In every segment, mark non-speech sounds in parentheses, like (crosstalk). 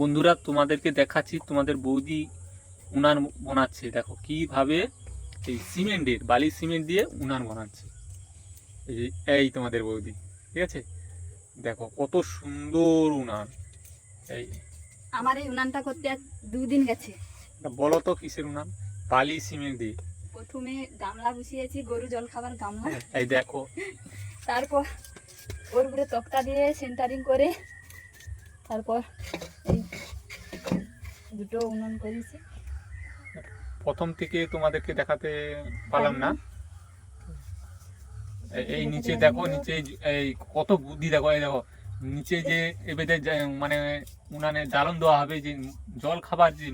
বন্ধুরা তোমাদেরকে দেখাচ্ছি তোমাদের বৌদি উনান বানাচ্ছে। দেখো কীভাবে এই সিমেন্টের বালি সিমেন্ট দিয়ে উনান বানাচ্ছে। এই এই তোমাদের বৌদি ঠিক আছে? দেখো কত সুন্দর উনান। এই আমার এই উনানটা করতে দুদিন গেছে। বলো তো কিসের উনান? বালি সিমেন্ট দিয়ে। প্রথমে গামলা বসিয়েছি গরু জল খাবার গামলা। এই দেখো। তারপর ওর উপরে তক্তা দিয়ে সেন্টারিং করে তারপর এই দুটো উনুন করেছি। প্রথম থেকে তোমাদেরকে দেখাতে পারলাম না। এই- নিচে দেখো নিচে এই- কত বুদ্ধি দেখো এই দেখো। নিচে যে এবারে যে- মানে উনানে জ্বালন দেওয়া হবে যে জল খাবার যে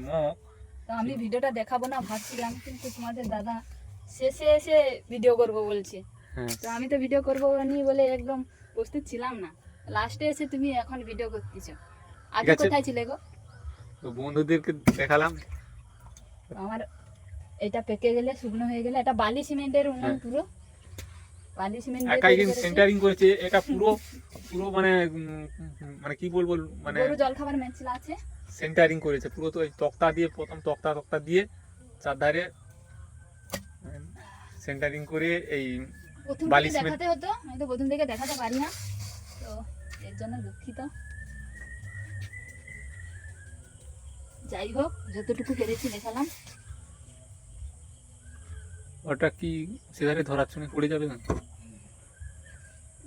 তো আমি ভিডিওটা দেখাবো না ভাবছিলাম কিন্তু তোমাদের দাদা শেষে এসে ভিডিও করব বলছে। হ্যাঁ। তো আমি তো ভিডিও করব নি বলে একদম প্রস্তুত ছিলাম না। লাস্টে এসে তুমি এখন ভিডিও করতেছো। আগে কোথায় ছিলে গো? তো বন্ধুদেরকে দেখালাম। আমার এটা পেকে গেলে শুকনো হয়ে গেলে এটা বালি সিমেন্টের উনুন হ্যাঁ। পুরো। বালি সিমেন্ট একাই কিন্তু সেন্টারিং করেছে। এটা পুরো পুরো মানে মানে কি বলব মানে গরু জল খাবার মেনছিল আছে। সেন্টারিং করেছে পুরো তো তক্তা দিয়ে প্রথম তক্তা তক্তা দিয়ে চারধারে সেন্টারিং করে এই বালি সিমেন্ট- দেখাতে হতো আমি তো প্রথম থেকে দেখাতে পারি না। তো এর জন্য দুঃখিত। যাই হোক যতটুকু পেরেছি দেখালাম। ওটা কি সেধারে ধরার সঙ্গে পড়ে যাবে না?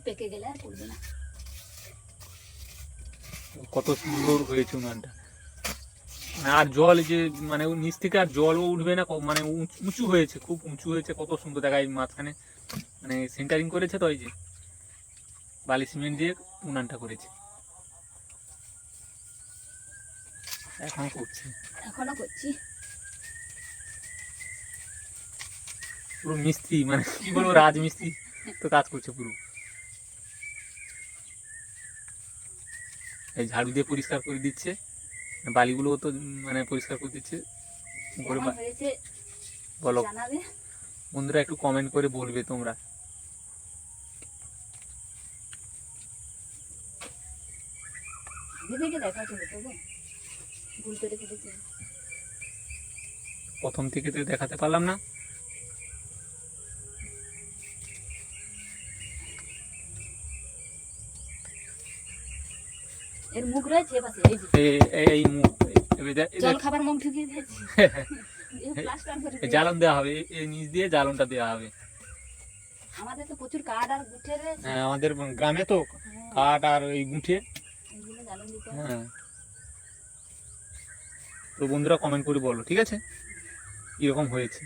পেকে গেলে আর পড়বে না। কত সুন্দর হয়েছে উনানটা। মানে আর জল যে মানে নিচ থেকে আর জলও উঠবে না মানে উঁচু- উঁচু হয়েছে খুব উঁচু হয়েছে কত সুন্দর। দেখায় মাঝখানে মানে সেন্টারিং করেছে তো ওই যে বালি সিমেন্ট দিয়ে উনানটা করেছে। এখন করছে। এখনও করছি। পুরো মিস্ত্রি মানে কি বলব রাজমিস্ত্রি তো কাজ করছে পুরো। এই ঝাড়ু দিয়ে পরিষ্কার করে দিচ্ছে। বালিগুলো তো মানে পরিষ্কার করে দিচ্ছে। বলো। বন্ধুরা একটু কমেন্ট করে বলবে তোমরা। দেখা। ভুল করে ফেলেছি। প্রথম থেকে তো দেখাতে পারলাম না। এর মুখ রয়েছে এপাশে এই যে। এই মুখ জল খাবার মুখ ঢুকিয়ে দিয়েছি। (laughs) জ্বালন দেওয়া হবে এই- নিচ দিয়ে জ্বালনটা দেওয়া হবে। আমাদের তো প্রচুর কাঠ আর গুঠে রয়েছে। হ্যাঁ, আমাদের গ্রামে তো হ্যাঁ, কাঠ আর ওই গুঁঠে। হ্যাঁ। তো বন্ধুরা কমেন্ট করে বলো ঠিক আছে? এরকম হয়েছে।